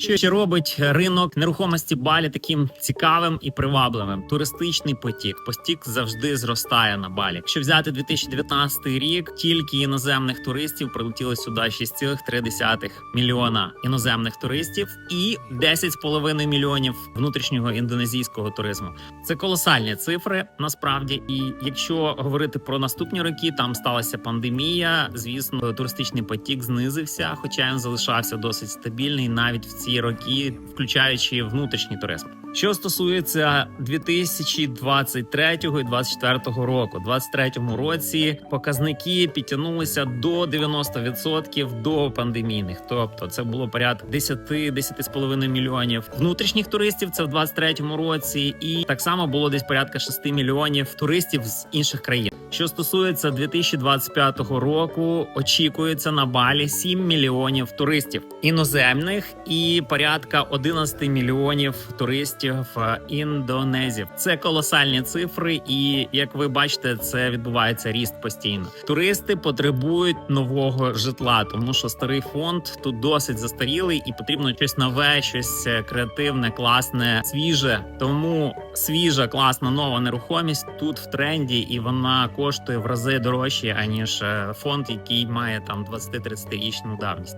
Що ще робить ринок нерухомості Балі таким цікавим і привабливим? Туристичний потік. Потік завжди зростає на Балі. Якщо взяти 2019 рік, тільки іноземних туристів прилетіло сюди 6,3 мільйона іноземних туристів і 10,5 мільйонів внутрішнього індонезійського туризму. Це колосальні цифри насправді. І якщо говорити про наступні роки, там сталася пандемія. Звісно, туристичний потік знизився, хоча він залишався досить стабільний навіть в ці роки, включаючи внутрішній туризм. Що стосується 2023 і 2024 року, У 2023 році показники підтягнулися до 90% до пандемійних. Тобто, це було порядка 10-10,5 мільйонів внутрішніх туристів. Це в 2023 році, і так само було десь порядка 6 мільйонів туристів з інших країн. Що стосується 2025 року, очікується на балі 7 мільйонів туристів іноземних і порядка 11 мільйонів туристів е, індонезів. Це колосальні цифри, і як ви бачите, це відбувається ріст постійно. Туристи потребують нового житла, тому що старий фонд тут досить застарілий, і потрібно щось нове, щось е, креативне, класне, свіже. Тому свіжа, класна нова нерухомість тут в тренді, і вона коштує в рази дорожче аніж е, фонд, який має там 20-30 річну давність.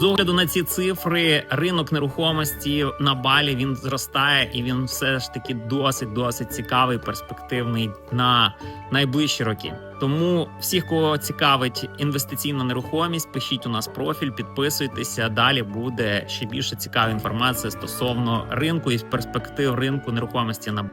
З огляду на ці цифри, ринок нерухомості на балі він зростає, і він все ж таки досить досить цікавий, перспективний на найближчі роки. Тому всіх, кого цікавить інвестиційна нерухомість, пишіть у нас профіль, підписуйтеся. Далі буде ще більше цікавої інформації стосовно ринку і перспектив ринку нерухомості на